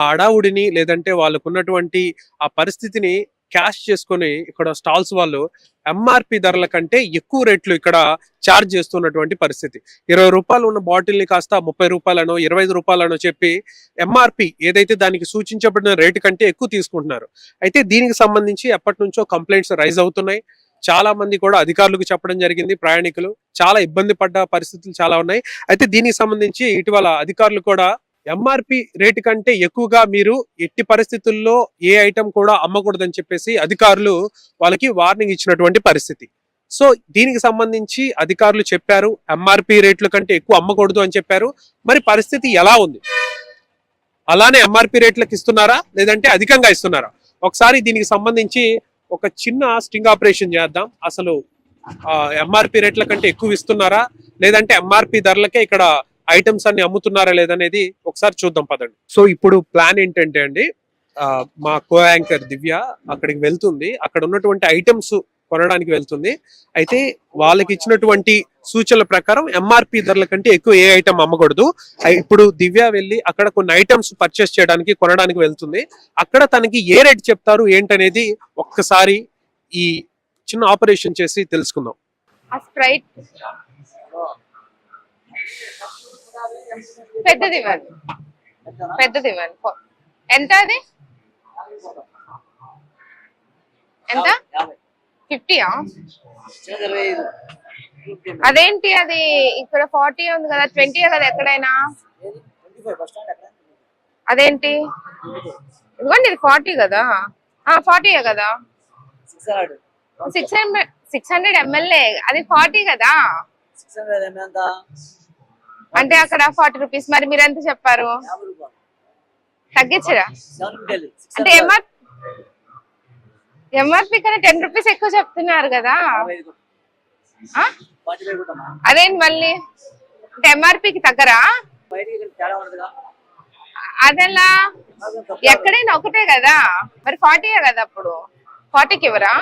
ఆ అడావుడిని లేదంటే వాళ్ళకున్నటువంటి ఆ పరిస్థితిని క్యాష్ చేసుకొని ఇక్కడ స్టాల్స్ వాళ్ళు ఎంఆర్పి ధరల కంటే ఎక్కువ రేట్లు ఇక్కడ ఛార్జ్ చేస్తున్నటువంటి పరిస్థితి. ఇరవై రూపాయలు ఉన్న బాటిల్ని కాస్త ముప్పై రూపాయలనో ఇరవై ఐదు రూపాయలనో చెప్పి ఎంఆర్పి ఏదైతే దానికి సూచించబడిన రేటు కంటే ఎక్కువ తీసుకుంటున్నారు. అయితే దీనికి సంబంధించి ఎప్పటి నుంచో కంప్లైంట్స్ రైజ్ అవుతున్నాయి. చాలా మంది కూడా అధికారులకు చెప్పడం జరిగింది ప్రయాణికులు. చాలా ఇబ్బంది పడ్డ పరిస్థితులు చాలా ఉన్నాయి. అయితే దీనికి సంబంధించి ఇటీవల అధికారులు కూడా ఎంఆర్పి రేటు కంటే ఎక్కువగా మీరు ఎట్టి పరిస్థితుల్లో ఏ ఐటమ్ కూడా అమ్మకూడదని చెప్పేసి అధికారులు వాళ్ళకి వార్నింగ్ ఇచ్చినటువంటి పరిస్థితి. సో దీనికి సంబంధించి అధికారులు చెప్పారు ఎంఆర్పి రేట్ల కంటే ఎక్కువ అమ్మకూడదు అని చెప్పారు. మరి పరిస్థితి ఎలా ఉంది? అలానే ఎంఆర్పి రేట్లకు ఇస్తున్నారా? లేదంటే అధికంగా ఇస్తున్నారా? ఒకసారి దీనికి సంబంధించి ఒక చిన్న స్టింగ్ ఆపరేషన్ చేద్దాం. అసలు ఎంఆర్పి రేట్ల కంటే ఎక్కువ ఇస్తున్నారా? లేదంటే ఎంఆర్పి ధరలకే ఇక్కడ ఐటమ్స్ అన్ని అమ్ముతున్నారా లేదనేది ఒకసారి చూద్దాం పదండి. సో ఇప్పుడు ప్లాన్ ఏంటంటే అండి మా కో యాంకర్ దివ్య అక్కడికి వెళ్తుంది. అక్కడ ఉన్నటువంటి ఐటమ్స్ కొనడానికి వెళ్తుంది. అయితే వాళ్ళకి ఇచ్చినటువంటి సూచనల ప్రకారం ఎంఆర్పి ధరల కంటే ఎక్కువ ఏ ఐటమ్ అమ్మకూడదు. ఇప్పుడు దివ్య వెళ్ళి అక్కడ కొన్ని ఐటమ్స్ పర్చేస్ చేయడానికి కొనడానికి వెళ్తుంది. అక్కడ తనకి ఏ రేట్ చెప్తారు ఏంటనేది ఒక్కసారి ఈ చిన్న ఆపరేషన్ చేసి తెలుసుకుందాం. స్ప్రైట్ పెద్దది ఇవ్వండి పెద్దది ఇవ్వండి ఎంత అది? ఎంత? ఫిఫ్టీయా అదేంటి అది? ఇక్కడ ఫార్టీ ఉంది కదా ట్వంటీ కదా ఎక్కడైనా? అదేంటి? ఇదిగోండి ఇది ఫార్టీ కదా? ఫార్టీయే కదా? Six hundred. సిక్స్ హండ్రెడ్ ఎంఎల్ఏ అది ఫార్టీ కదా? అంటే అక్కడ ఫార్టీ రూపీస్. మరి మీరు ఎంత చెప్పారు? తగ్గించరా? అంటే ఎంఆర్ ఎంఆర్పి కన్నా టెన్ రూపీస్ ఎక్కువ చెప్తున్నారు కదా? అదేంటి మళ్ళీ? అంటే ఎంఆర్పికి తగ్గరా? అదెలా? ఎక్కడైనా ఒకటే కదా. మరి ఫార్టీయే కదా అప్పుడు? ఫార్టీకి ఇవ్వరా?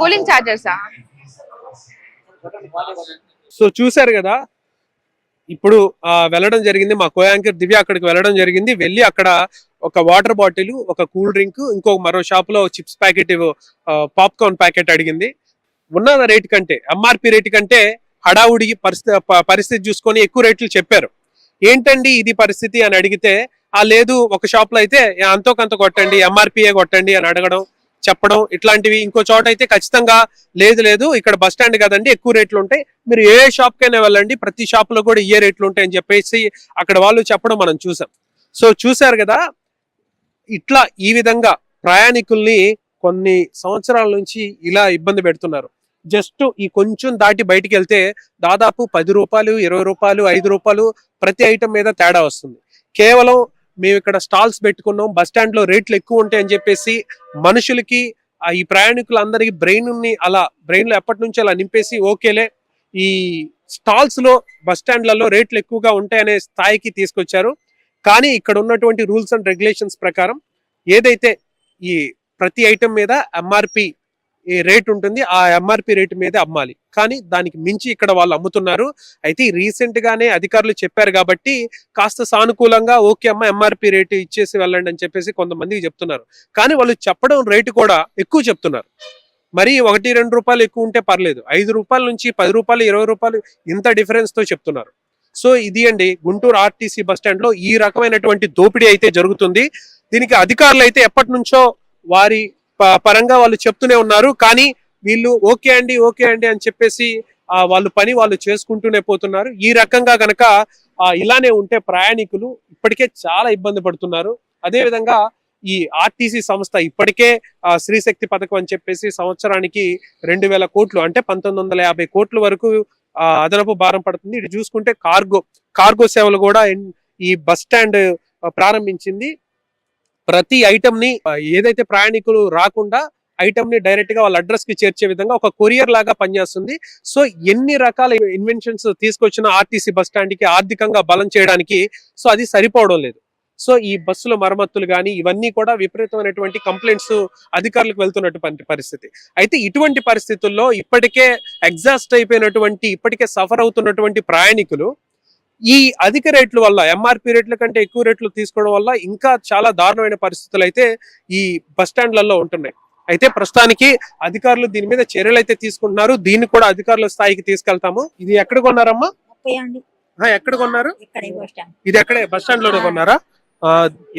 కూలింగ్ చార్జెసా సో చూశారు కదా ఇప్పుడు వెళ్ళడం జరిగింది. మా కో యాంకర్ దివ్య అక్కడికి వెళ్ళడం జరిగింది. వెళ్ళి అక్కడ ఒక వాటర్ బాటిల్ ఒక కూల్ డ్రింక్ ఇంకో మరో షాప్లో చిప్స్ ప్యాకెట్ పాప్కార్న్ ప్యాకెట్ అడిగింది. ఉన్న రేట్ కంటే ఎంఆర్పి రేట్ కంటే హడావుడి పరిస్థితి పరిస్థితి చూసుకొని ఎక్కువ రేట్లు చెప్పారు. ఏంటండి ఇది పరిస్థితి అని అడిగితే ఆ లేదు ఒక షాప్లో అయితే అంతో కొంత కొట్టండి ఎంఆర్పిఏ కొట్టండి అని అడగడం చెప్పడం ఇట్లాంటివి ఇంకో చోట అయితే ఖచ్చితంగా లేదు లేదు. ఇక్కడ బస్ స్టాండ్ కదండి ఎక్కువ రేట్లు ఉంటాయి. మీరు ఏ షాప్కైనా వెళ్ళండి ప్రతి షాప్లో కూడా ఏ రేట్లు ఉంటాయని చెప్పేసి అక్కడ వాళ్ళు చెప్పడం మనం చూసాం. సో చూశారు కదా ఇట్లా ఈ విధంగా ప్రయాణికుల్ని కొన్ని సంవత్సరాల నుంచి ఇలా ఇబ్బంది పెడుతున్నారు. జస్ట్ ఈ కొంచెం దాటి బయటికి వెళ్తే దాదాపు పది రూపాయలు ఇరవై రూపాయలు ఐదు రూపాయలు ప్రతి ఐటమ్ మీద తేడా వస్తుంది. కేవలం మేము ఇక్కడ స్టాల్స్ పెట్టుకున్నాం. బస్ స్టాండ్లో రేట్లు ఎక్కువ ఉంటాయి అని చెప్పేసి మనుషులకి ఈ ప్రయాణికులందరికీ బ్రెయిన్ని అలా బ్రెయిన్లో ఎప్పటి నుంచి అలా నింపేసి ఓకేలే ఈ స్టాల్స్లో బస్ స్టాండ్లలో రేట్లు ఎక్కువగా ఉంటాయనే స్థాయికి తీసుకొచ్చారు. కానీ ఇక్కడ ఉన్నటువంటి రూల్స్ అండ్ రెగ్యులేషన్స్ ప్రకారం ఏదైతే ఈ ప్రతి ఐటమ్ మీద ఎంఆర్పి ఈ రేట్ ఉంటుంది ఆ ఎంఆర్పి రేట్ మీద అమ్మాలి. కానీ దానికి మించి ఇక్కడ వాళ్ళు అమ్ముతున్నారు. అయితే రీసెంట్ గానే అధికారులు చెప్పారు కాబట్టి కాస్త సానుకూలంగా ఓకే అమ్మ ఎంఆర్పి రేటు ఇచ్చేసి వెళ్ళండి అని చెప్పేసి కొంతమందికి చెప్తున్నారు. కానీ వాళ్ళు చెప్పడం రేటు కూడా ఎక్కువ చెప్తున్నారు. మరి ఒకటి రెండు రూపాయలు ఎక్కువ ఉంటే పర్లేదు. ఐదు రూపాయల నుంచి పది రూపాయలు ఇరవై రూపాయలు ఇంత డిఫరెన్స్తో చెప్తున్నారు. సో ఇది అండి గుంటూరు ఆర్టీసీ బస్ స్టాండ్లో ఈ రకమైనటువంటి దోపిడీ అయితే జరుగుతుంది. దీనికి అధికారులు అయితే ఎప్పటి నుంచో వారి పరంగా వాళ్ళు చెప్తూనే ఉన్నారు. కానీ వీళ్ళు ఓకే అండి ఓకే అండి అని చెప్పేసి వాళ్ళు పని వాళ్ళు చేసుకుంటూనే పోతున్నారు. ఈ రకంగా గనక ఇలానే ఉంటే ప్రయాణికులు ఇప్పటికే చాలా ఇబ్బంది పడుతున్నారు. అదే విధంగా ఈ ఆర్టీసీ సంస్థ ఇప్పటికే ఆ శ్రీశక్తి పథకం అని చెప్పేసి సంవత్సరానికి రెండు వేల కోట్లు అంటే పంతొమ్మిది వందల యాభై కోట్ల వరకు అదనపు భారం పడుతుంది. ఇటు చూసుకుంటే కార్గో కార్గో సేవలు కూడా ఈ బస్ స్టాండ్ ప్రారంభించింది. ప్రతి ఐటమ్ని ఏదైతే ప్రయాణికులు రాకుండా ఐటమ్ని డైరెక్ట్గా వాళ్ళ అడ్రస్కి చేర్చే విధంగా ఒక కొరియర్ లాగా పనిచేస్తుంది. సో ఎన్ని రకాల ఇన్వెన్షన్స్ తీసుకొచ్చిన ఆర్టీసీ బస్ స్టాండ్కి ఆర్థికంగా బలం చేయడానికి సో అది సరిపోవడం లేదు. సో ఈ బస్సుల మరమ్మతులు కానీ ఇవన్నీ కూడా విపరీతమైనటువంటి కంప్లైంట్స్ అధికారులకు వెళ్తున్నటువంటి పరిస్థితి. అయితే ఇటువంటి పరిస్థితుల్లో ఇప్పటికే ఎగ్జాస్ట్ అయిపోయినటువంటి ఇప్పటికే సఫర్ అవుతున్నటువంటి ప్రయాణికులు ఈ అధిక రేట్ల వల్ల ఎంఆర్పి రేట్ల కంటే ఎక్కువ రేట్లు తీసుకోవడం వల్ల ఇంకా చాలా దారుణమైన పరిస్థితులు అయితే ఈ బస్ స్టాండ్లలో ఉంటున్నాయి. అయితే ప్రస్తుతానికి అధికారులు దీని మీద చర్యలు అయితే తీసుకుంటున్నారు. దీన్ని కూడా అధికారుల స్థాయికి తీసుకెళ్తాము. ఇది ఎక్కడ కొన్నారమ్మా? ఎక్కడ కొన్నారు? ఇది ఎక్కడే? బస్ స్టాండ్లోనే కొన్నారా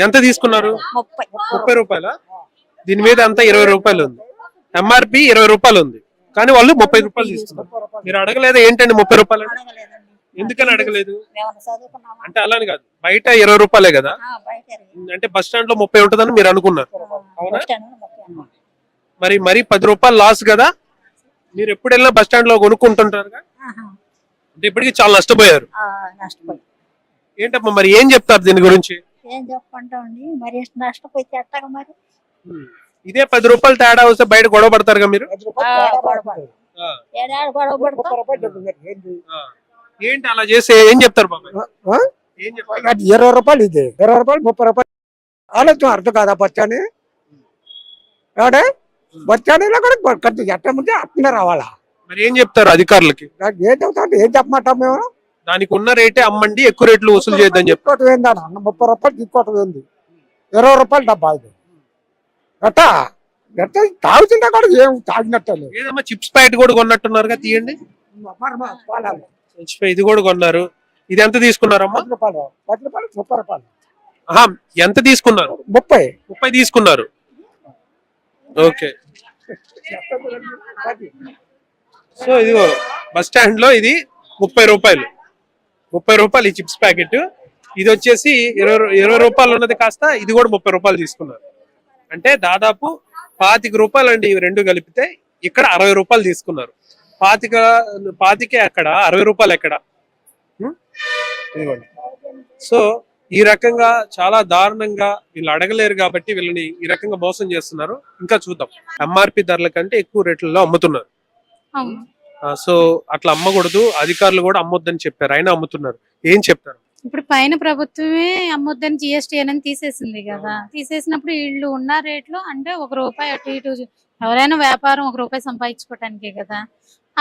ఎంత తీసుకున్నారు? ముప్పై. రూపాయల? దీని మీద అంతా ఇరవై రూపాయలు ఉంది. ఎంఆర్పి ఇరవై రూపాయలు ఉంది. కానీ వాళ్ళు ముప్పై రూపాయలు తీసుకున్నారు. మీరు అడగలేదా ఏంటండి ముప్పై రూపాయలు? ఎందుకని అడగలేదు? అంటే అలానే కాదు. బయట ఇరవై రూపాయలే కదా? అంటే బస్ స్టాండ్లో ముప్పై ఉంటదని మీరు అనుకున్నారు. అవునా? మరి మరి పది రూపాయలు లాస్ కదా? మీరు ఎప్పుడు వెళ్ళినా బస్ స్టాండ్లో కొనుక్కుంటుంటారు అంటే ఇప్పటికి చాలా నష్టపోయారు. ఏంటమ్మా మరి ఏం చెప్తారు దీని గురించి? ఇదే పది రూపాయలు తేడా వస్తే బయట గొడవ పడతారుగా మీరు? గొడవ పడతారు. ఏంటి అలా చేస్తే ఏం చెప్తారు బాబాయ్? ఆ? ఏం చెప్తారు? అది ఇరవై రూపాయలు ఇది. ఇరవై రూపాయలు ముప్పై రూపాయలు. ఆలోచన అర్థం కాదా బచ్చాని? ఏడే బచ్చానీలో కూడా ఖర్చు ఎట్ట ముందే అట్నే రావాలా? మరి ఏం చెప్తారు అధికారులకి? నాకు ఏం చెప్తా ఏం చెప్పమంటాం మేము? దానికి ఉన్న రేటే అమ్మండి ఎక్కువ రేట్లు వసూలు చేయొద్దని చెప్పి తీసుకోవటం ఏంది అన్న? ముప్పై రూపాయలు తీసుకోవటం ఏంది? ఇరవై రూపాయలు డబ్బా ఇది. ఎట్టా? ఎట్ట? తాగుతుంటే కూడా ఏం తాగినట్టే లేదు. ఏదమ్మా చిప్స్ ప్యాకెట్ కూడా కొన్నట్టున్నారుగా తీయండి. మరి మా పాలాలు. ప్యాకెట్ ఇది కూడా కొన్నారు. ఇది ఎంత తీసుకున్నారమ్మా? పది రూపాయలు పది రూపాయలు ముప్పై రూపాయలు ఆహా, ఎంత తీసుకున్నారు? ముప్పై. ముప్పై తీసుకున్నారు. ఓకే. సో ఇదిగో బస్ స్టాండ్లో ఇది ముప్పై రూపాయలు. ముప్పై రూపాయలు ఈ చిప్స్ ప్యాకెట్. ఇది వచ్చేసి ఇరవై రూ- ఇరవై రూపాయలు ఉన్నది కాస్త ఇది కూడా ముప్పై రూపాయలు తీసుకున్నారు. అంటే దాదాపు పాతిక రూపాయలు అండి ఇవి రెండు కలిపితే ఇక్కడ అరవై రూపాయలు తీసుకున్నారు. పాతిక పాతికే అక్కడ అరవై రూపాయలు ఎక్కడ? ఇదిగోండి. సో ఈ రకంగా చాలా దారుణంగా వీళ్ళు అడగలేరు కాబట్టి వీళ్ళని ఈ రకంగా మోసం చేస్తున్నారు. ఇంకా చూద్దాం. ఎంఆర్పి ధరల కంటే ఎక్కువ రేట్లలో అమ్ముతున్నారు. సో అట్లా అమ్మకూడదు. అధికారులు కూడా అమ్మొద్దని చెప్పారు. అయినా అమ్ముతున్నారు. ఏం చెప్తారు? ఇప్పుడు పైన ప్రభుత్వమే అమ్మొద్దని జిఎస్టీ అనేది తీసేసింది కదా. తీసేసినప్పుడు వీళ్ళు ఉన్న రేట్లు అంటే ఒక రూపాయి అటు ఇటు ఎవరైనా వ్యాపారం ఒక రూపాయి సంపాదించుకోవటానికే కదా.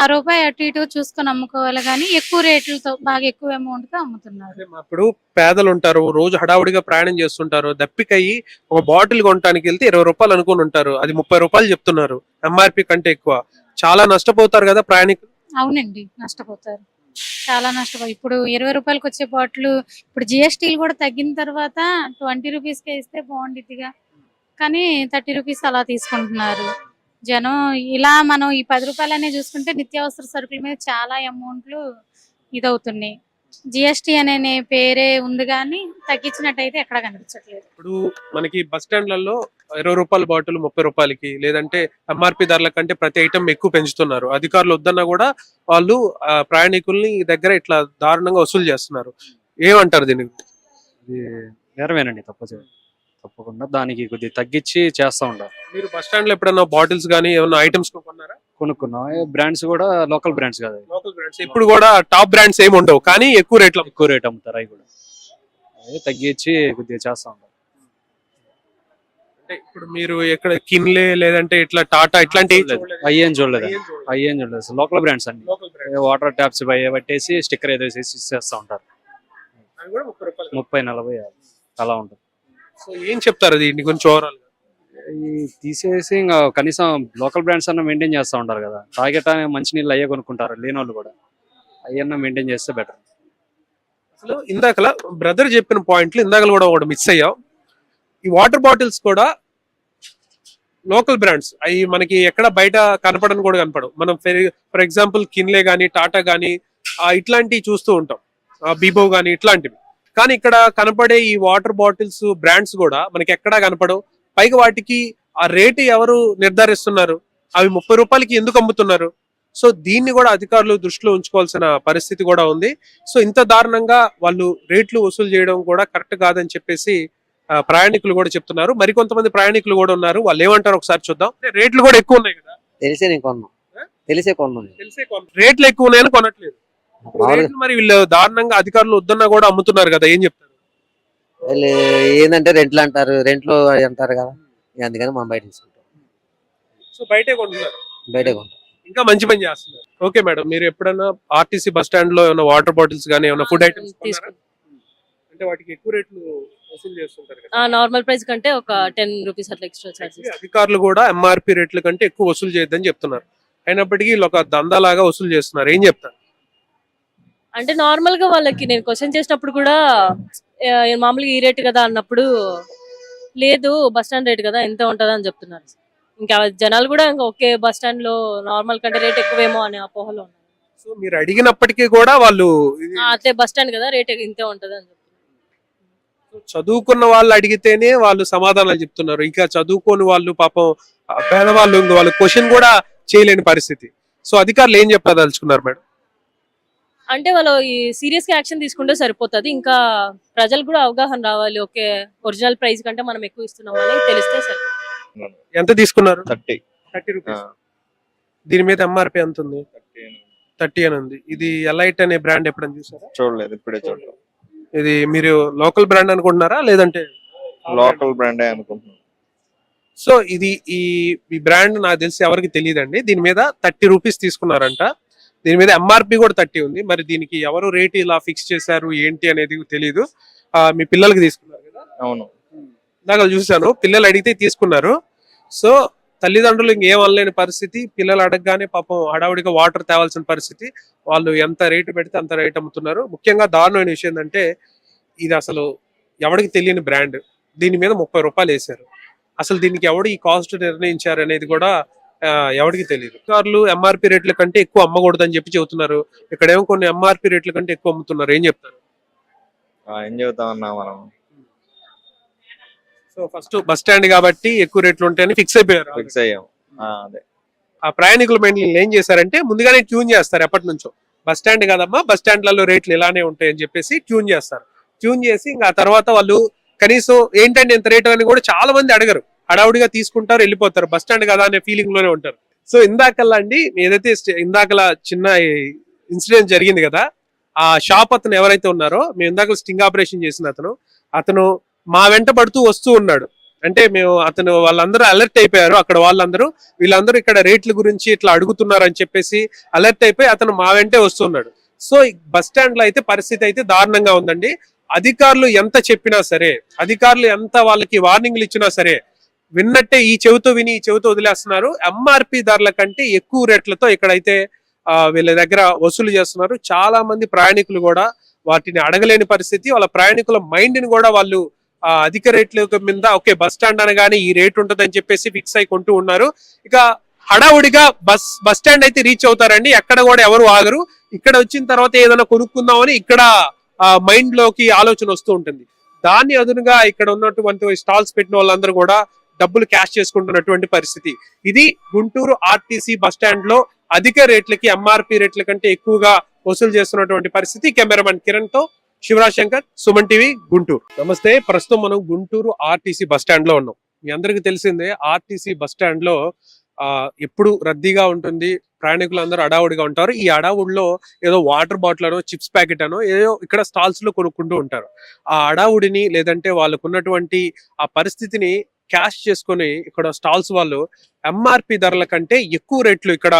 ఆ రూపాయి అటు ఇటు చూసుకొని అమ్ముకోవాలి కానీ ఎక్కువ రేట్లతో బాగా ఎక్కువ అమౌంట్తో అమ్ముతున్నారు. ఇప్పుడు పేదలు ఉంటారు రోజు హడావుడిగా ప్రయాణం చేస్తుంటారు దప్పికయ్యి ఒక బాటిల్ కొనడానికి వెళ్తే ఇరవై రూపాయలు అనుకుని ఉంటారు. అది ముప్పై రూపాయలు చెప్తున్నారు ఎంఆర్పి కంటే ఎక్కువ. చాలా నష్టపోతారు కదా ప్రయాణికులు? అవునండి నష్టపోతారు. చాలా నష్టపోయి ఇప్పుడు ఇరవై రూపాయలకి వచ్చే బాటిల్ ఇప్పుడు జిఎస్టీలు కూడా తగ్గిన తర్వాత ట్వంటీ రూపీస్ కే ఇస్తే బాగుండిద్దిగా. కానీ థర్టీ రూపీస్ అలా తీసుకుంటున్నారు. జనం ఇలా మనం ఈ పది రూపాయలనే చూసుకుంటే నిత్యావసర సరుకుల మీద చాలా అమౌంట్లు ఇదవుతున్నాయి. జిఎస్టీ అనే పేరే ఉంది కానీ తగ్గించినట్టయితే ఎక్కడ కనిపించట్లేదు. ఇప్పుడు మనకి బస్ స్టాండ్లలో ఇరవై రూపాయల బాటిల్ ముప్పై రూపాయలకి లేదంటే ఎంఆర్పి ధరల కంటే ప్రతి ఐటమ్ ఎక్కువ పెంచుతున్నారు. అధికారులు వద్దన్నా కూడా వాళ్ళు ప్రయాణికుల్ని దగ్గర ఇట్లా దారుణంగా వసూలు చేస్తున్నారు. ఏమంటారు దీనికి ఇది నేరమేనండి తప్పదు. తప్పకుండా దానికి కొద్దిగా తగ్గించి చేస్తా ఉండాలి మీరు బస్ స్టాండ్లో ఎప్పుడైనా బాటిల్స్ కానీ ఏమైనా ఐటమ్స్ కొన్నారా కొనుక్కున్నాం. బ్రాండ్స్ కూడా లోకల్ బ్రాండ్స్ కాదు. Local brands. ఇప్పుడు కూడా టాప్ బ్రాండ్స్ ఏమి ఉండవు కానీ ఎక్కువ రేట్లో ఎక్కువ రేట్ అమ్ముతారు అవి కూడా. అదే తగ్గించి కొద్దిగా చేస్తా అంటే ఇప్పుడు మీరు ఎక్కడ కిన్లే లేదంటే ఇట్లా టాటా ఇట్లాంటి ఏం చూడలేదు? ఏం చూడలేదు? అసలు లోకల్ బ్రాండ్స్ అన్ని. వాటర్ ట్యాప్స్ పట్టేసి స్టిక్కర్ ఏదో వేసేసి ఇచ్చేస్తా ఉంటారు. ముప్పై నలభై అలా ఉంటుంది. సో ఏం చెప్తారు దీని గురించి ఓవరాల్ ఈ తీసేసి ఇంకా కనీసం లోకల్ బ్రాండ్స్ అన్న మెయింటైన్ చేస్తా ఉంటారు కదా. తాగేట మంచి నీళ్ళు అయ్యే కొనుక్కుంటారు లేని వాళ్ళు కూడా. అయ్యన్నా మెయింటైన్ చేస్తే బెటర్ అసలు ఇందాకలా బ్రదర్ చెప్పిన పాయింట్లు ఇందాకలు కూడా ఒకటి మిస్ అయ్యాం. ఈ వాటర్ బాటిల్స్ కూడా లోకల్ బ్రాండ్స్ అవి మనకి ఎక్కడ బయట కనపడని కూడా కనపడవు. మనం ఫర్ ఎగ్జాంపుల్ కిన్లే గానీ టాటా గానీ ఆ ఇట్లాంటివి చూస్తూ ఉంటాం. బీబో గానీ ఇట్లాంటివి. కానీ ఇక్కడ కనపడే ఈ వాటర్ బాటిల్స్ బ్రాండ్స్ కూడా మనకి ఎక్కడా కనపడవు. పైగా వాటికి ఆ రేటు ఎవరు నిర్ధారిస్తున్నారు? అవి ముప్పై రూపాయలకి ఎందుకు అమ్ముతున్నారు? సో దీన్ని కూడా అధికారులు దృష్టిలో ఉంచుకోవాల్సిన పరిస్థితి కూడా ఉంది. సో ఇంత దారుణంగా వాళ్ళు రేట్లు వసూలు చేయడం కూడా కరెక్ట్ కాదని చెప్పేసి ప్రయాణికులు కూడా చెప్తున్నారు. మరికొంతమంది ప్రయాణికులు కూడా ఉన్నారు. వాళ్ళు ఏమంటారు ఒకసారి చూద్దాం. రేట్లు కూడా ఎక్కువ ఉన్నాయి కదా? తెలిసే నేను? తెలిసే కొన్నాం నేను. తెలిసే రేట్లు ఎక్కువ ఉన్నాయని కొనట్లేదు. మరి వీళ్ళు దారుణంగా అధికారులు వద్దన్నా కూడా అమ్ముతున్నారు కదా ఏం చెప్తారు? వీళ్ళు ఏంటంటే రెంట్లు అంటారు రెంట్లు అంటారు కదా. ఇక అందుకని మనం బయట తీసుకుంటాం. సో బయటే కొంటున్నారు? బయట కొంటాం ఇంకా మంచి పని చేస్తున్నారు. ఓకే మేడం మీరు ఎప్పుడైనా ఆర్టీసీ బస్ స్టాండ్లో ఏమైనా వాటర్ బాటిల్స్ కానీ ఏమైనా ఫుడ్ ఐటమ్స్ అంటే వాటికి ఎక్కువ రేట్లు వసూలు చేస్తుంటారు కదా. నార్మల్ ప్రైస్ కంటే ఒక టెన్ రూపీస్ అట్లా ఎక్స్ట్రా చార్జెస్ అధికారులు కూడా ఎంఆర్పి రేట్ల కంటే ఎక్కువ వసూలు చేయొద్దని చెప్తున్నారు. అయినప్పటికీ వీళ్ళు ఒక దందాలాగా వసూలు చేస్తున్నారు. ఏం చెప్తారు? అంటే నార్మల్గా వాళ్ళకి నేను క్వశ్చన్ చేసినప్పుడు కూడా మామూలుగా ఈ రేట్ కదా అన్నప్పుడు లేదు బస్ స్టాండ్ రేట్ కదా ఎంత ఉంటది అని చెప్తున్నారు. ఇంకా జనాలు కూడా ఇంకా ఓకే బస్ స్టాండ్లో నార్మల్ కంటే రేట్ ఎక్కువేమో అనే అపోహలో ఉన్నారు. సో మీరు అడిగినప్పటికీ కూడా వాళ్ళు అట్లే బస్ స్టాండ్ కదా రేట్ ఇంతే ఉంటది అని చదువుకున్న వాళ్ళు అడిగితేనే వాళ్ళు సమాధానాలు చెప్తున్నారు. ఇంకా చదువుకోని వాళ్ళు పాపం పేదవాళ్ళు వాళ్ళు క్వశ్చన్ కూడా చేయలేని పరిస్థితి. సో అధికారులు ఏం చెప్పదలుచుకున్నారు మేడం? అంటే వాళ్ళు ఈ సీరియస్గా యాక్షన్ తీసుకుంటే సరిపోతది. ఇంకా ప్రజలు కూడా అవగాహన రావాలి. ఓకే ఒరిజినల్ ప్రైస్ కంటే మనం ఎక్కువ ఇస్తున్నాం అని తెలిస్తే సరే. ఎంత తీసుకున్నారు? థర్టీ. Thirty rupees. దీని మీద ఎంఆర్పి ఎంత ఉంది? థర్టీ అని ఉంది. ఇది ఎలైట్ అనే బ్రాండ్ ఎప్పుడైనా చూసారా? చూడలేదు ఇప్పుడే చూడలేదు. ఇది మీరు లోకల్ బ్రాండ్ అనుకుంటున్నారా? లేదంటే లోకల్ బ్రాండే అనుకుంటున్నాను. సో ఇది ఈ ఈ బ్రాండ్ నాకు తెలిసి ఎవరికి తెలియదండి. దీని మీద థర్టీ రూపీస్ తీసుకున్నారంట. దీని మీద ఎంఆర్పి కూడా థర్టీ ఉంది. మరి దీనికి ఎవరు రేట్ ఇలా ఫిక్స్ చేశారు ఏంటి అనేది తెలియదు ఆ, మీ పిల్లలకి తీసుకున్నారు కదా? అవును. ఇందాక చూశాను పిల్లలు అడిగితే తీసుకున్నారు. సో తల్లిదండ్రులు ఇంకేం అనలేని పరిస్థితి. పిల్లలు అడగగానే పాపం హడావుడిగా వాటర్ తేవాల్సిన పరిస్థితి. వాళ్ళు ఎంత రేటు పెడితే అంత రేట్ అమ్ముతున్నారు. ముఖ్యంగా దారుణమైన విషయం ఏంటంటే ఇది అసలు ఎవరికి తెలియని బ్రాండ్ దీని మీద ముప్పై రూపాయలు వేశారు. అసలు దీనికి ఎవడు ఈ కాస్ట్ నిర్ణయించారు అనేది కూడా ఎవరికి తెలియదు కార్లు ఎంఆర్పి రేట్ల కంటే ఎక్కువ అమ్మకూడదు అని చెప్పి చెబుతున్నారు. ఇక్కడేమో కొన్ని ఎంఆర్పి రేట్ల కంటే ఎక్కువ అమ్ముతున్నారు. ఏం చెప్తారు? ఏం చెబుతామన్నా మనం? సో ఫస్ట్ బస్ స్టాండ్ కాబట్టి ఎక్కువ రేట్లు ఉంటాయని ఫిక్స్ అయిపోయారు. ఫిక్స్ అయ్యాం. అదే. ఆ ప్రయాణికుల మైండ్ ఏం చేశారంటే ముందుగానే ట్యూన్ చేస్తారు ఎప్పటి నుంచో. బస్ స్టాండ్ కదమ్మా బస్ స్టాండ్లలో రేట్లు ఇలానే ఉంటాయి అని చెప్పేసి ట్యూన్ చేస్తారు. ట్యూన్ చేసి ఇంకా తర్వాత వాళ్ళు కనీసం ఏంటంటే ఇంత రేటు అని కూడా చాలా మంది అడగరు. హడావుడిగా తీసుకుంటారు వెళ్ళిపోతారు. బస్ స్టాండ్ కదా అనే ఫీలింగ్లోనే ఉంటారు. సో ఇందాకల్లా అండి ఏదైతే ఇందాకలా చిన్న ఇన్సిడెంట్ జరిగింది కదా ఆ షాప్ అతను ఎవరైతే ఉన్నారో మేము ఇందాక స్టింగ్ ఆపరేషన్ చేసిన అతను అతను మా వెంట పడుతూ వస్తూ ఉన్నాడు. అంటే మేము అతను వాళ్ళందరూ అలర్ట్ అయిపోయారు. అక్కడ వాళ్ళందరూ వీళ్ళందరూ ఇక్కడ రేట్ల గురించి ఇట్లా అడుగుతున్నారు అని చెప్పేసి అలర్ట్ అయిపోయి అతను మా వెంటే వస్తున్నాడు సో బస్ స్టాండ్లో అయితే పరిస్థితి అయితే దారుణంగా ఉందండి. అధికారులు ఎంత చెప్పినా సరే అధికారులు ఎంత వాళ్ళకి వార్నింగ్లు ఇచ్చినా సరే విన్నట్టే ఈ చెవితో విని ఈ చెవితో వదిలేస్తున్నారు. ఎంఆర్పి ధరల కంటే ఎక్కువ రేట్లతో ఇక్కడైతే ఆ, వీళ్ళ దగ్గర వసూలు చేస్తున్నారు. చాలా మంది ప్రయాణికులు కూడా వాటిని అడగలేని పరిస్థితి. వాళ్ళ ప్రయాణికుల మైండ్ని కూడా వాళ్ళు అధిక రేట్ల మీద ఓకే బస్ స్టాండ్ అనగానే ఈ రేట్ ఉంటదని చెప్పేసి ఫిక్స్ అయి కొంటూ ఉన్నారు. ఇక హడావుడిగా బస్ బస్ స్టాండ్ అయితే రీచ్ అవుతారండి. ఎక్కడ కూడా ఎవరు ఆగరు. ఇక్కడ వచ్చిన తర్వాత ఏదైనా కొనుక్కుందామని ఇక్కడ మైండ్లోకి ఆలోచన వస్తూ ఉంటుంది. దాన్ని అదునుగా ఇక్కడ ఉన్నటువంటి స్టాల్స్ పెట్టిన వాళ్ళందరూ కూడా డబ్బులు క్యాష్ చేసుకుంటున్నటువంటి పరిస్థితి. ఇది గుంటూరు ఆర్టీసీ బస్ స్టాండ్లో అధిక రేట్లకి ఎంఆర్పి రేట్ల కంటే ఎక్కువగా వసూలు చేస్తున్నటువంటి పరిస్థితి కెమెరామెన్ కిరణ్తో శివరాజ్ శంకర్ సుమన్ టీవీ గుంటూరు. నమస్తే ప్రస్తుతం మనం గుంటూరు ఆర్టీసీ బస్ స్టాండ్లో ఉన్నాం. మీ అందరికి తెలిసిందే ఆర్టీసీ బస్ స్టాండ్లో ఆ ఎప్పుడు రద్దీగా ఉంటుంది ప్రయాణికులు అందరూ అడావుడిగా ఉంటారు. ఈ అడావుడిలో ఏదో వాటర్ బాటిల్ అనో చిప్స్ ప్యాకెట్ అనో ఏదో ఇక్కడ స్టాల్స్లో కొనుక్కుంటూ ఉంటారు. ఆ అడావుడిని లేదంటే వాళ్ళకున్నటువంటి ఆ పరిస్థితిని క్యాష్ చేసుకొని ఇక్కడ స్టాల్స్ వాళ్ళు ఎంఆర్పి ధరల కంటే ఎక్కువ రేట్లు ఇక్కడ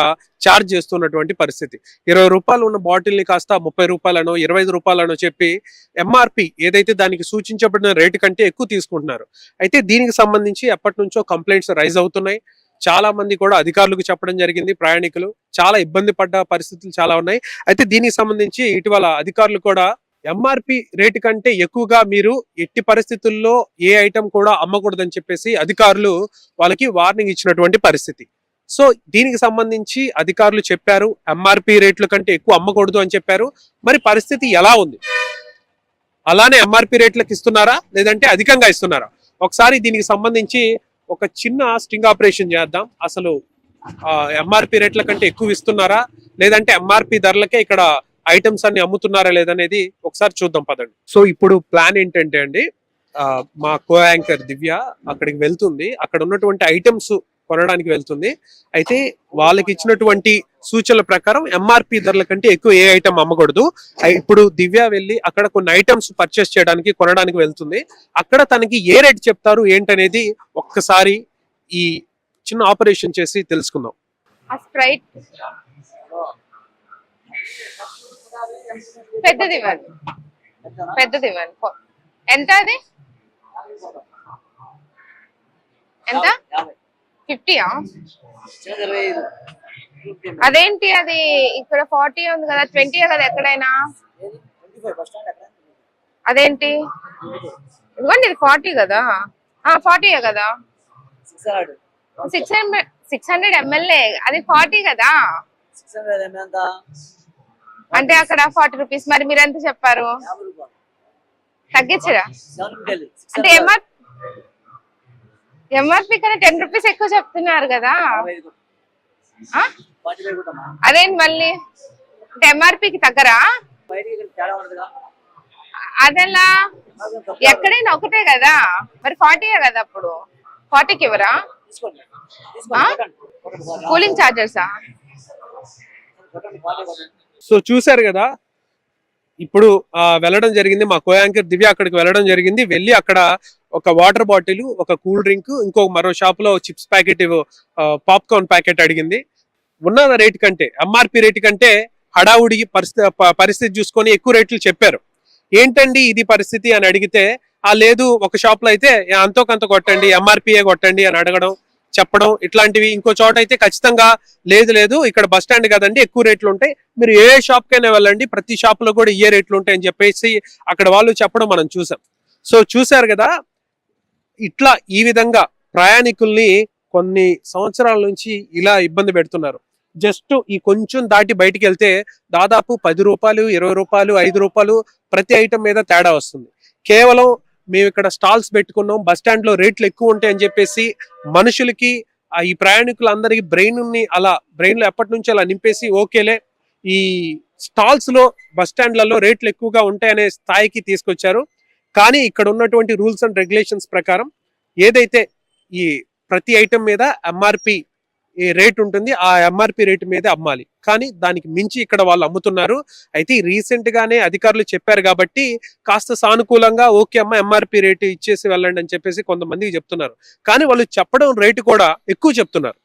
ఛార్జ్ చేస్తున్నటువంటి పరిస్థితి. ఇరవై రూపాయలు ఉన్న బాటిల్ని కాస్త ముప్పై రూపాయలనో ఇరవై ఐదు రూపాయలనో చెప్పి ఎంఆర్పి ఏదైతే దానికి సూచించబడిన రేటు కంటే ఎక్కువ తీసుకుంటున్నారు. అయితే దీనికి సంబంధించి ఎప్పటి నుంచో కంప్లైంట్స్ రైజ్ అవుతున్నాయి. చాలా మంది కూడా అధికారులకు చెప్పడం జరిగింది ప్రయాణికులు. చాలా ఇబ్బంది పడ్డ పరిస్థితులు చాలా ఉన్నాయి. అయితే దీనికి సంబంధించి ఇటీవల అధికారులు కూడా ఎంఆర్పి రేటు కంటే ఎక్కువగా మీరు ఎట్టి పరిస్థితుల్లో ఏ ఐటమ్ కూడా అమ్మకూడదని చెప్పేసి అధికారులు వాళ్ళకి వార్నింగ్ ఇచ్చినటువంటి పరిస్థితి. సో దీనికి సంబంధించి అధికారులు చెప్పారు ఎంఆర్పి రేట్ల కంటే ఎక్కువ అమ్మకూడదు అని చెప్పారు. మరి పరిస్థితి ఎలా ఉంది? అలానే ఎంఆర్పి రేట్లకు ఇస్తున్నారా? లేదంటే అధికంగా ఇస్తున్నారా? ఒకసారి దీనికి సంబంధించి ఒక చిన్న స్టింగ్ ఆపరేషన్ చేద్దాం. అసలు ఎంఆర్పి రేట్ల కంటే ఎక్కువ ఇస్తున్నారా? లేదంటే ఎంఆర్పి ధరలకే ఇక్కడ ఐటమ్స్ అన్ని అమ్ముతున్నారా లేదనేది ఒకసారి చూద్దాం పదండి. సో ఇప్పుడు ప్లాన్ ఏంటంటే అండి మా కో యాంకర్ దివ్య అక్కడికి వెళ్తుంది. అక్కడ ఉన్నటువంటి ఐటమ్స్ కొనడానికి వెళ్తుంది. అయితే వాళ్ళకి ఇచ్చినటువంటి సూచనల ప్రకారం ఎంఆర్పి ధరల కంటే ఎక్కువ ఏ ఐటమ్ అమ్మకూడదు. ఇప్పుడు దివ్య వెళ్ళి అక్కడ కొన్ని ఐటమ్స్ పర్చేస్ చేయడానికి కొనడానికి వెళ్తుంది. అక్కడ తనకి ఏ రేట్ చెప్తారు ఏంటనేది ఒక్కసారి ఈ చిన్న ఆపరేషన్ చేసి తెలుసుకుందాం. స్ప్రైట్ పెద్దది ఇవ్వండి పెద్దది ఇవ్వండి ఎంత అది? ఎంత? ఫిఫ్టీయా అదేంటి అది? ఇక్కడ ఫార్టీ ఉంది కదా ట్వంటీ కదా ఎక్కడైనా? అదేంటి? ఇదిగోండి ఇది ఫార్టీ కదా? ఆ ఫార్టీయే కదా? Six hundred. సిక్స్ హండ్రెడ్ ఎంఎల్ఏ అది ఫార్టీ కదా? అంటే అక్కడ ఫార్టీ రూపీస్. మరి మీరు ఎంత చెప్పారు? తగ్గించరా? అంటే ఎంఆర్ ఎంఆర్పి కన్నా టెన్ రూపీస్ ఎక్కువ చెప్తున్నారు కదా? అదేంటి మళ్ళీ? అంటే ఎంఆర్పికి తగ్గరా? అదెలా? ఎక్కడైనా ఒకటే కదా. మరి ఫార్టీ కదా అప్పుడు? ఫార్టీకి ఇవ్వరా? కూలింగ్ చార్జెసా? సో చూశారు కదా ఇప్పుడు వెళ్ళడం జరిగింది. మా కో యాంకర్ దివ్య అక్కడికి వెళ్ళడం జరిగింది. వెళ్ళి అక్కడ ఒక వాటర్ బాటిల్ ఒక కూల్ డ్రింక్ ఇంకో మరో షాప్లో చిప్స్ ప్యాకెట్ పాప్కార్న్ ప్యాకెట్ అడిగింది. ఉన్న రేట్ కంటే? ఎంఆర్పి రేట్ కంటే హడావుడి పరిస్థితి పరిస్థితి చూసుకొని ఎక్కువ రేట్లు చెప్పారు. ఏంటండి ఇది పరిస్థితి అని అడిగితే ఆ లేదు ఒక షాప్లో అయితే అంతో కొంత కొట్టండి ఎంఆర్పిఏ కొట్టండి అని అడగడం చెప్పడం ఇట్లాంటివి ఇంకో చోట అయితే ఖచ్చితంగా లేదు లేదు. ఇక్కడ బస్ స్టాండ్ కదండి ఎక్కువ రేట్లు ఉంటాయి. మీరు ఏ షాప్కైనా వెళ్ళండి. ప్రతి షాప్లో కూడా ఇయే రేట్లు ఉంటాయని చెప్పేసి అక్కడ వాళ్ళు చెప్పడం మనం చూసాం. సో చూశారు కదా ఇట్లా ఈ విధంగా ప్రయాణికుల్ని కొన్ని సంవత్సరాల నుంచి ఇలా ఇబ్బంది పెడుతున్నారు. జస్ట్ ఈ కొంచెం దాటి బయటికి వెళ్తే దాదాపు పది రూపాయలు ఇరవై రూపాయలు ఐదు రూపాయలు ప్రతి ఐటమ్ మీద తేడా వస్తుంది. కేవలం మేము ఇక్కడ స్టాల్స్ పెట్టుకున్నాం. బస్ స్టాండ్లో రేట్లు ఎక్కువ ఉంటాయని చెప్పేసి మనుషులకి ఈ ప్రయాణికులందరికీ బ్రెయిన్ని అలా బ్రెయిన్లో ఎప్పటి నుంచి అలా నింపేసి ఓకేలే ఈ స్టాల్స్లో బస్ స్టాండ్లలో రేట్లు ఎక్కువగా ఉంటాయనే స్థాయికి తీసుకొచ్చారు. కానీ ఇక్కడ ఉన్నటువంటి రూల్స్ అండ్ రెగ్యులేషన్స్ ప్రకారం ఏదైతే ఈ ప్రతి ఐటమ్ మీద ఎంఆర్పి రేట్ ఉంటుంది ఆ ఎంఆర్పి రేట్ మీద అమ్మాలి. కానీ దానికి మించి ఇక్కడ వాళ్ళు అమ్ముతున్నారు. అయితే రీసెంట్ గానే అధికారులు చెప్పారు కాబట్టి కాస్త సానుకూలంగా ఓకే అమ్మ ఎంఆర్పి రేటు ఇచ్చేసి వెళ్ళండి అని చెప్పేసి కొంతమందికి చెప్తున్నారు. కానీ వాళ్ళు చెప్పడం రేటు కూడా ఎక్కువ చెప్తున్నారు.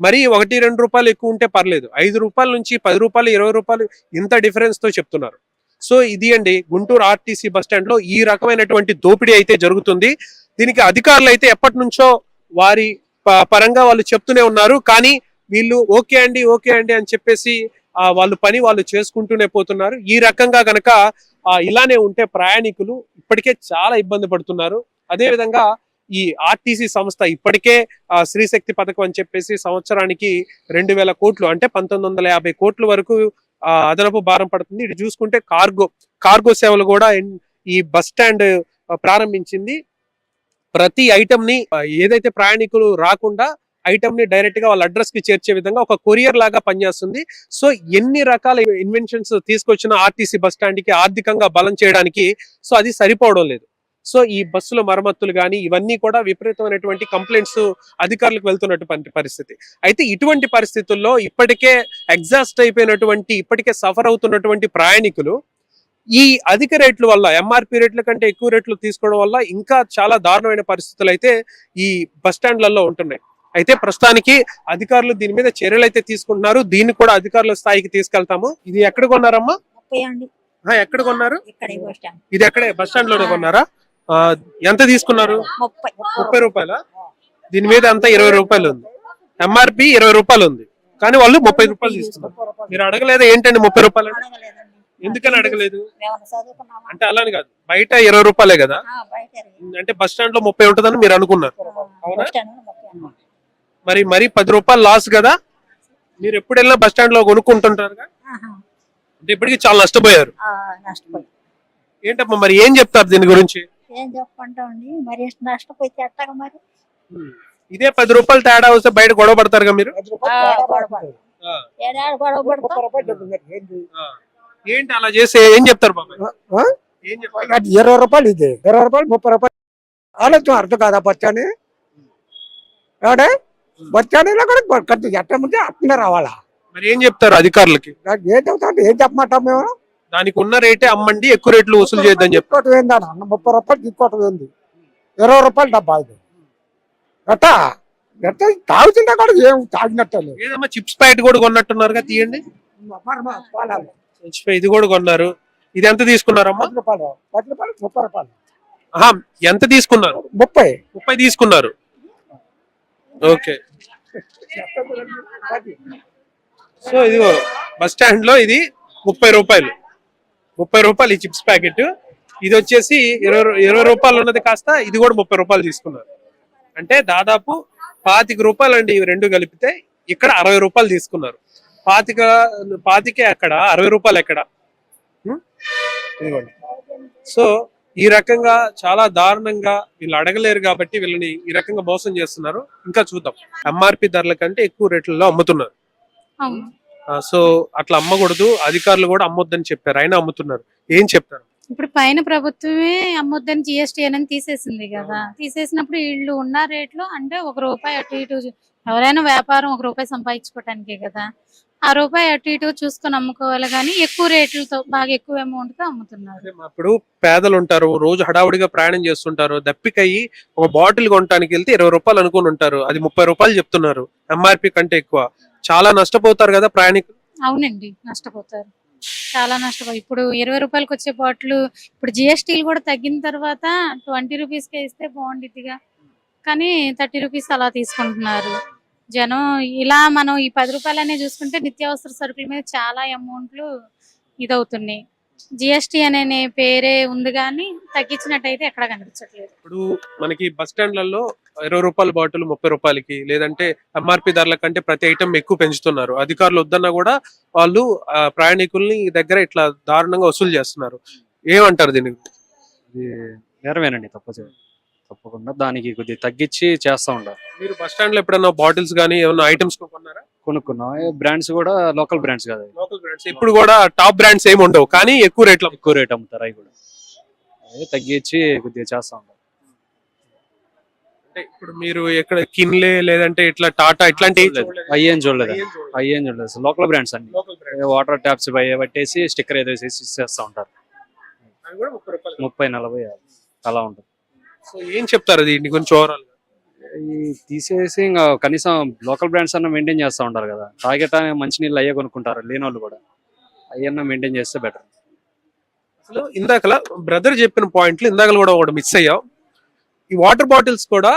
మరి ఒకటి రెండు రూపాయలు ఎక్కువ ఉంటే పర్లేదు. ఐదు రూపాయల నుంచి పది రూపాయలు ఇరవై రూపాయలు ఇంత డిఫరెన్స్తో చెప్తున్నారు. సో ఇది అండి గుంటూరు ఆర్టీసీ బస్ స్టాండ్లో ఈ రకమైనటువంటి దోపిడీ అయితే జరుగుతుంది. దీనికి అధికారులు అయితే ఎప్పటి నుంచో వారి పరంగా వాళ్ళు చెప్తూనే ఉన్నారు. కానీ వీళ్ళు ఓకే అండి ఓకే అండి అని చెప్పేసి వాళ్ళు పని వాళ్ళు చేసుకుంటూనే పోతున్నారు. ఈ రకంగా గనక ఇలానే ఉంటే ప్రయాణికులు ఇప్పటికే చాలా ఇబ్బంది పడుతున్నారు. అదే విధంగా ఈ ఆర్టీసీ సంస్థ ఇప్పటికే ఆ శ్రీశక్తి పథకం అని చెప్పేసి సంవత్సరానికి రెండు వేల కోట్లు అంటే పంతొమ్మిది వందల యాభై కోట్ల వరకు అదనపు భారం పడుతుంది. ఇటు చూసుకుంటే కార్గో కార్గో సేవలు కూడా ఈ బస్ స్టాండ్ ప్రారంభించింది. ప్రతి ఐటమ్ని ఏదైతే ప్రయాణికులు రాకుండా ఐటమ్ని డైరెక్ట్గా వాళ్ళ అడ్రస్కి చేర్చే విధంగా ఒక కొరియర్ లాగా పనిచేస్తుంది. సో ఎన్ని రకాల ఇన్వెన్షన్స్ తీసుకొచ్చిన ఆర్టీసీ బస్ స్టాండ్కి ఆర్థికంగా బలం చేయడానికి సో అది సరిపోవడం లేదు. సో ఈ బస్సుల మరమ్మతులు కానీ ఇవన్నీ కూడా విపరీతమైనటువంటి కంప్లైంట్స్ అధికారులకు వెళ్తున్నటువంటి పరిస్థితి. అయితే ఇటువంటి పరిస్థితుల్లో ఇప్పటికే ఎగ్జాస్ట్ అయిపోయినటువంటి ఇప్పటికే సఫర్ అవుతున్నటువంటి ప్రయాణికులు ఈ అధిక రేట్ల వల్ల ఎంఆర్పి రేట్ల కంటే ఎక్కువ రేట్లు తీసుకోవడం వల్ల ఇంకా చాలా దారుణమైన పరిస్థితులు అయితే ఈ బస్ స్టాండ్లలో ఉంటున్నాయి. అయితే ప్రస్తుతానికి అధికారులు దీని మీద చర్యలు అయితే తీసుకుంటున్నారు. దీన్ని కూడా అధికారుల స్థాయికి తీసుకెళ్తాము. ఇది ఎక్కడ కొన్నారమ్మా? ఎక్కడ కొన్నారు? ఇది ఎక్కడే? బస్ స్టాండ్లోనే కొన్నారా ఎంత తీసుకున్నారు? ముప్పై. రూపాయల? దీని మీద అంతా ఇరవై రూపాయలు ఉంది. ఎంఆర్పి ఇరవై రూపాయలు ఉంది. కానీ వాళ్ళు ముప్పై రూపాయలు తీసుకున్నారు. మీరు అడగలేదా ఏంటండి ముప్పై రూపాయలు? ఎందుకని అడగలేదు? అంటే అలాని కాదు. బయట ఇరవై రూపాయలే కదా? ఆ, బయట ఇరవై. అంటే బస్ స్టాండ్లో ముప్పై ఉంటుందని మీరు అనుకున్నారు. మరి మరి పది రూపాయలు లాస్ కదా? మీరు ఎప్పుడు వెళ్ళినా బస్ స్టాండ్లో కొనుక్కుంటుంటారు. అంటే ఇప్పటికి చాలా నష్టపోయారు. ఏంటమ్మా మరి ఏం చెప్తారు దీని గురించి? ఏం చెప్పంటామండి మరి నష్టపోతే ఎట్టగా మరి? ఇదే పది రూపాయలు తేడా వస్తే బయట గొడవ పడతారుగా మీరు? గొడవ పడుతుంది. ఏంటి అలా చేస్తే ఏం చెప్తారు బాబాయ్? ఆ? ఏం చెప్తారు? అది ఇరవై రూపాయలు ఇది. ఇరవై రూపాయలు ముప్పై రూపాయలు. ఆలోచన అర్థం కాదా బచ్చాని? ఏడే బచ్చానీలో కూడా ఎట్ట ముందే అట్లనే రావాలా? మరి ఏం చెప్తారు అధికారులకి? నాకు ఏం చెప్తా ఏం చెప్పమంటాం మేము? దానికి ఉన్న రేటే అమ్మండి ఎక్కువ రేట్లు వసూలు చేయొద్దని చెప్పి. అన్న? ముప్పై రూపాయలు తీసుకోవటం ఏంది? ఇరవై రూపాయలు డబ్బా ఇది. అట్టా ఎట్ట? తాగుతుంటే కూడా ఏం తాగినట్టు లేదు. ఏదమ్మా చిప్స్ ప్యాకెట్ కూడా కొన్నట్టున్నారుగా తీయండి. మరి మా పాలాలు. ప్యాకెట్ ఇది కూడా కొన్నారు. ఇది ఎంత తీసుకున్నారమ్మా? పది రూపాయలు పది రూపాయలు ముప్పై రూపాయలు ఆహా, ఎంత తీసుకున్నారు? ముప్పై. ముప్పై తీసుకున్నారు. ఓకే. పది. సో ఇదిగో బస్ స్టాండ్లో ఇది ముప్పై రూపాయలు. ముప్పై రూపాయలు ఈ చిప్స్ ప్యాకెట్. ఇది వచ్చేసి ఇరవై రూ- ఇరవై రూపాయలు ఉన్నది కాస్త ఇది కూడా ముప్పై రూపాయలు తీసుకున్నారు. అంటే దాదాపు పాతిక రూపాయలు అండి ఇవి రెండు కలిపితే ఇక్కడ అరవై రూపాయలు తీసుకున్నారు. పాతిక పాతికే అక్కడ అరవై రూపాయలు ఎక్కడ? ఇదిగోండి. సో ఈ రకంగా చాలా దారుణంగా వీళ్ళు అడగలేరు కాబట్టి వీళ్ళని ఈ రకంగా మోసం చేస్తున్నారు. ఇంకా చూద్దాం. ఎంఆర్పి ధరల కంటే ఎక్కువ రేట్లలో అమ్ముతున్నారు. సో అట్లా అమ్మకూడదు. అధికారులు కూడా అమ్మొద్దని చెప్పారు. అయినా అమ్ముతున్నారు. ఏం చెప్తారు? ఇప్పుడు పైన ప్రభుత్వమే అమ్మొద్దని జిఎస్టీ అనేది తీసేసింది కదా. తీసేసినప్పుడు వీళ్ళు ఉన్న రేట్లు అంటే ఒక రూపాయి అటు ఇటు ఎవరైనా వ్యాపారం ఒక రూపాయి సంపాదించుకోవటానికే కదా. ఆ రూపాయి అటు ఇటు చూసుకొని అమ్ముకోవాలి కానీ ఎక్కువ రేట్లతో బాగా ఎక్కువ అమౌంట్తో అమ్ముతున్నారు. అప్పుడు పేదలు ఉంటారు రోజు హడావుడిగా ప్రయాణం చేస్తుంటారు దప్పికయ్యి ఒక బాటిల్ కొనడానికి వెళ్తే ఇరవై రూపాయలు అనుకుని ఉంటారు అది ముప్పై రూపాయలు చెప్తున్నారు ఎంఆర్పి కంటే ఎక్కువ. చాలా నష్టపోతారు కదా ప్రయాణికులు. అవునండి నష్టపోతారు. చాలా నష్టపోయి ఇప్పుడు ఇరవై రూపాయలకి వచ్చే బాటిల్ ఇప్పుడు జిఎస్టీలు కూడా తగ్గిన తర్వాత ట్వంటీ రూపీస్ కే ఇస్తే బాగుండిద్దిగా. కానీ థర్టీ రూపీస్ అలా తీసుకుంటున్నారు. జనం ఇలా మనం ఈ పది రూపాయలనే చూసుకుంటే నిత్యావసర సరుకుల మీద చాలా అమౌంట్లు ఇదవుతున్నాయి. జిఎస్టీ అనే పేరే ఉంది కానీ తగ్గించినట్టయితే ఎక్కడ కనిపించట్లేదు. ఇప్పుడు మనకి బస్ స్టాండ్లలో ఇరవై రూపాయల బాటిల్ ముప్పై రూపాయలకి లేదంటే ఎంఆర్పి ధరల కంటే ప్రతి ఐటమ్ ఎక్కువ పెంచుతున్నారు. అధికారులు వద్దన్నా కూడా వాళ్ళు ప్రయాణికుల్ని దగ్గర ఇట్లా దారుణంగా వసూలు చేస్తున్నారు. ఏమంటారు దీనికి ఇది నేరమేనండి తప్ప తప్పకుండా. దానికి కొద్దిగా తగ్గించి చేస్తా ఉండాలి. మీరు బస్ స్టాండ్లో ఎప్పుడైనా బాటిల్స్ కానీ ఏమైనా ఐటమ్స్ కొనుక్కున్నాం. బ్రాండ్స్ కూడా లోకల్ బ్రాండ్స్ కదా లోకల్ బ్రాండ్స్. ఇప్పుడు కూడా టాప్ బ్రాండ్స్ ఏమి ఉండవు కానీ ఎక్కువ రేట్లో ఎక్కువ రేట్ అమ్ముతారు అవి కూడా. అదే తగ్గించి కొద్దిగా చేస్తా ఉంటారు అంటే ఇప్పుడు మీరు ఎక్కడ కిన్లే లేదంటే ఇట్లా టాటా ఇట్లాంటి అవి ఏం చూడలేదు. అవి ఏం చూడలేదు. అసలు లోకల్ బ్రాండ్స్ అన్ని. వాటర్ ట్యాప్స్ పట్టేసి స్టిక్కర్ ఏదో వేసేసి ఇచ్చేస్తా ఉంటారు. ముప్పై నలభై అలా ఉంటుంది. సో ఏం చెప్తారు దీని గురించి ఓవరాల్ ఈ తీసేసి ఇంకా కనీసం లోకల్ బ్రాండ్స్ అన్న మెయింటైన్ చేస్తూ ఉంటారు కదా. తాగేట మంచి నీళ్ళు అయ్యే కొనుక్కుంటారు లేని వాళ్ళు కూడా. అయ్యన్నా మెయింటైన్ చేస్తే బెటర్ అసలు ఇందాకలా బ్రదర్ చెప్పిన పాయింట్లు ఇందాకలు కూడా ఒకటి మిస్ అయ్యాం. ఈ వాటర్ బాటిల్స్ కూడా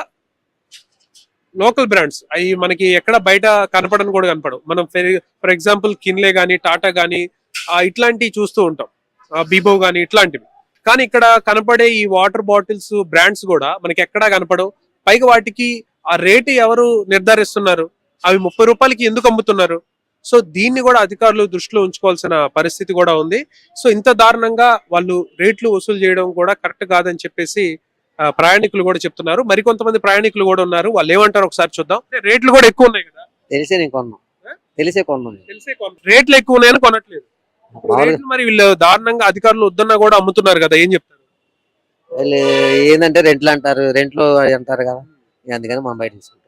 లోకల్ బ్రాండ్స్ అవి మనకి ఎక్కడ బయట కనపడని కూడా కనపడవు. మనం ఫర్ ఎగ్జాంపుల్ కిన్లే గానీ టాటా గానీ ఆ, ఇట్లాంటివి చూస్తూ ఉంటాం. బీబో గానీ ఇట్లాంటివి. కానీ ఇక్కడ కనపడే ఈ వాటర్ బాటిల్స్ బ్రాండ్స్ కూడా మనకి ఎక్కడా కనపడవు. పైగా వాటికి ఆ రేటు ఎవరు నిర్ధారిస్తున్నారు? అవి ముప్పై రూపాయలకి ఎందుకు అమ్ముతున్నారు? సో దీన్ని కూడా అధికారులు దృష్టిలో ఉంచుకోవాల్సిన పరిస్థితి కూడా ఉంది. సో ఇంత దారుణంగా వాళ్ళు రేట్లు వసూలు చేయడం కూడా కరెక్ట్ కాదని చెప్పేసి ప్రయాణికులు కూడా చెప్తున్నారు. మరికొంతమంది ప్రయాణికులు కూడా ఉన్నారు. వాళ్ళు ఏమంటారు ఒకసారి చూద్దాం. రేట్లు కూడా ఎక్కువ ఉన్నాయి కదా? తెలిసే నేను కొన్నాం తెలిసే కొన్నాం తెలిసే రేట్లు ఎక్కువ ఉన్నాయని కొనట్లేదు. రేట్లు మరి వీళ్ళు దారుణంగా అధికారులు వద్దన్నా కూడా అమ్ముతున్నారు కదా ఏం చెప్తారు? వీళ్ళు ఏంటంటే రెంట్లు అంటారు రెంట్లు అంటారు కదా. ఇక అందుకని మనం బయట తీసుకుంటాం.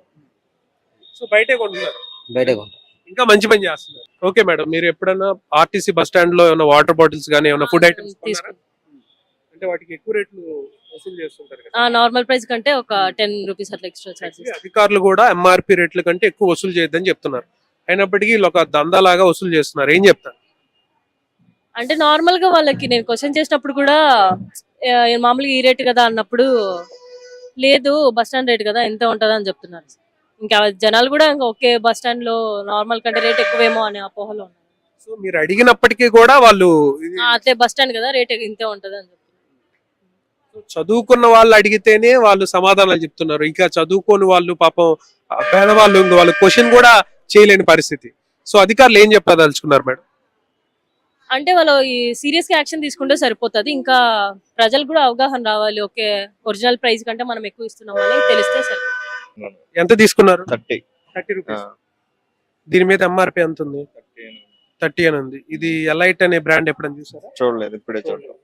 సో బయటే కొంటున్నారు? బయట కొంటాం. ఇంకా మంచి పని చేస్తున్నారు. ఓకే మేడం మీరు ఎప్పుడైనా ఆర్టీసీ బస్ స్టాండ్లో ఏమైనా వాటర్ బాటిల్స్ కానీ ఏమైనా ఫుడ్ ఐటమ్స్ తీసుకు అంటే వాటికి ఎక్కువ రేట్లు వసూలు చేస్తుంటారు కదా. నార్మల్ ప్రైస్ కంటే ఒక టెన్ రూపీస్ అట్లా ఎక్స్ట్రా చార్జెస్ అధికారులు కూడా ఎంఆర్పి రేట్ల కంటే ఎక్కువ వసూలు చేయొద్దని చెప్తున్నారు. అయినప్పటికీ వీళ్ళు ఒక దందాలాగా వసూలు చేస్తున్నారు. ఏం చెప్తారు? అంటే నార్మల్గా వాళ్ళకి నేను క్వశ్చన్ చేసినప్పుడు కూడా మామూలుగా ఈ రేట్ కదా అన్నప్పుడు లేదు బస్ స్టాండ్ రేట్ కదా ఎంత ఉంటదా అని చెప్తున్నారు. ఇంకా జనాలు కూడా ఇంకా ఓకే బస్ స్టాండ్లో నార్మల్ కంటే రేట్ ఎక్కువేమో అనే అపోహలో ఉన్నారు. సో మీరు అడిగినప్పటికీ కూడా వాళ్ళు అట్లే బస్ స్టాండ్ కదా రేట్ ఇంతే ఉంటది అని చదువుకున్న వాళ్ళు అడిగితేనే వాళ్ళు సమాధానాలు చెప్తున్నారు. ఇంకా చదువుకోని వాళ్ళు పాపం పేదవాళ్ళు వాళ్ళు క్వశ్చన్ కూడా చేయలేని పరిస్థితి. సో అధికారులు ఏం చెప్పదలుచుకున్నారు మేడం? అంటే వాళ్ళు ఈ సీరియస్గా యాక్షన్ తీసుకుంటే సరిపోతది. ఇంకా ప్రజలు కూడా అవగాహన రావాలి. ఓకే ఒరిజినల్ ప్రైస్ కంటే మనం ఎక్కువ ఇస్తున్నాం అని తెలిస్తే సరి. ఎంత తీసుకున్నారు? థర్టీ. Thirty rupees. దీని మీద ఎంఆర్పి ఎంత ఉంది? థర్టీ అని ఉంది. ఇది ఎలైట్ అనే బ్రాండ్ ఎప్పుడైనా చూసారా? చూడలేదు ఇప్పుడే చూడలేదు.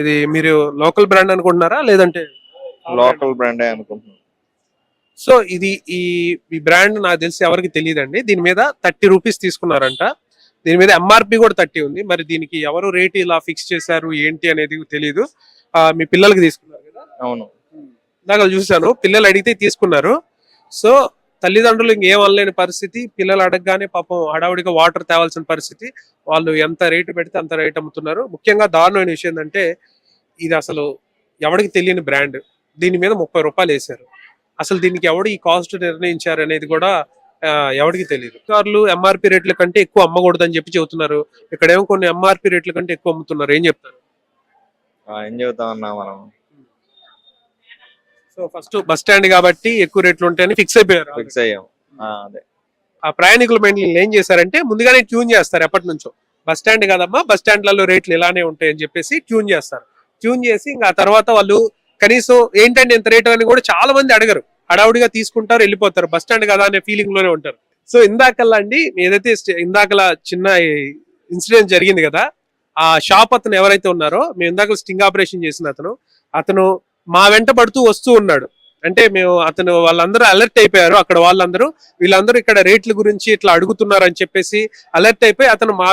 ఇది మీరు లోకల్ బ్రాండ్ అనుకుంటున్నారా? లేదంటే లోకల్ బ్రాండే అనుకుంటున్నాను. సో ఇది ఈ ఈ బ్రాండ్ నాకు తెలిసి ఎవరికి తెలియదండి. దీని మీద థర్టీ రూపీస్ తీసుకున్నారంట. దీని మీద ఎంఆర్పి కూడా థర్టీ ఉంది. మరి దీనికి ఎవరు రేట్ ఇలా ఫిక్స్ చేశారు ఏంటి అనేది తెలియదు ఆ, మీ పిల్లలకి తీసుకున్నారు కదా? అవును. ఇందాక చూశాను పిల్లలు అడిగితే తీసుకున్నారు. సో తల్లిదండ్రులు ఇంకేం అనలేని పరిస్థితి. పిల్లలు అడగగానే పాపం హడావుడిగా వాటర్ తేవాల్సిన పరిస్థితి. వాళ్ళు ఎంత రేటు పెడితే అంత రేట్ అమ్ముతున్నారు. ముఖ్యంగా దారుణమైన విషయం ఏంటంటే ఇది అసలు ఎవరికి తెలియని బ్రాండ్ దీని మీద ముప్పై రూపాయలు వేశారు. అసలు దీనికి ఎవడు ఈ కాస్ట్ నిర్ణయించారు అనేది కూడా ఎవరికి తెలియదు కార్లు ఎంఆర్పి రేట్ల కంటే ఎక్కువ అమ్మకూడదని చెప్పి చెబుతున్నారు. ఇక్కడేమో కొన్ని ఎంఆర్పి రేట్ల కంటే ఎక్కువ అమ్ముతున్నారు. ఏం చెప్తారు? ఏం చెబుతామన్నా మనం? సో ఫస్ట్ బస్ స్టాండ్ కాబట్టి ఎక్కువ రేట్లు ఉంటాయని ఫిక్స్ అయిపోయారు. ఫిక్స్ అయ్యాం. ఆ, అదే. ఆ ప్రయాణికుల మైండ్ ఏం చేశారంటే ముందుగానే ట్యూన్ చేస్తారు ఎప్పటి నుంచో. బస్ స్టాండ్ కాదమ్మా బస్ స్టాండ్లలో రేట్లు ఇలానే ఉంటాయి అని చెప్పేసి ట్యూన్ చేస్తారు. ట్యూన్ చేసి ఇంకా ఆ తర్వాత వాళ్ళు కనీసం ఏంటంటే ఎంత రేటు అని కూడా చాలా మంది అడగరు. హడావుడిగా తీసుకుంటారు వెళ్ళిపోతారు. బస్ స్టాండ్ కదా అనే ఫీలింగ్లోనే ఉంటారు. సో ఇందాకల్లా అండి ఏదైతే ఇందాకలా చిన్న ఇన్సిడెంట్ జరిగింది కదా ఆ షాప్ అతను ఎవరైతే ఉన్నారో మేము ఇందాక స్టింగ్ ఆపరేషన్ చేసిన అతను. అతను మా వెంట పడుతూ వస్తూ ఉన్నాడు. అంటే మేము అతను వాళ్ళందరూ అలర్ట్ అయిపోయారు అక్కడ వాళ్ళందరూ. వీళ్ళందరూ ఇక్కడ రేట్ల గురించి ఇట్లా అడుగుతున్నారు అని చెప్పేసి అలర్ట్ అయిపోయి అతను మా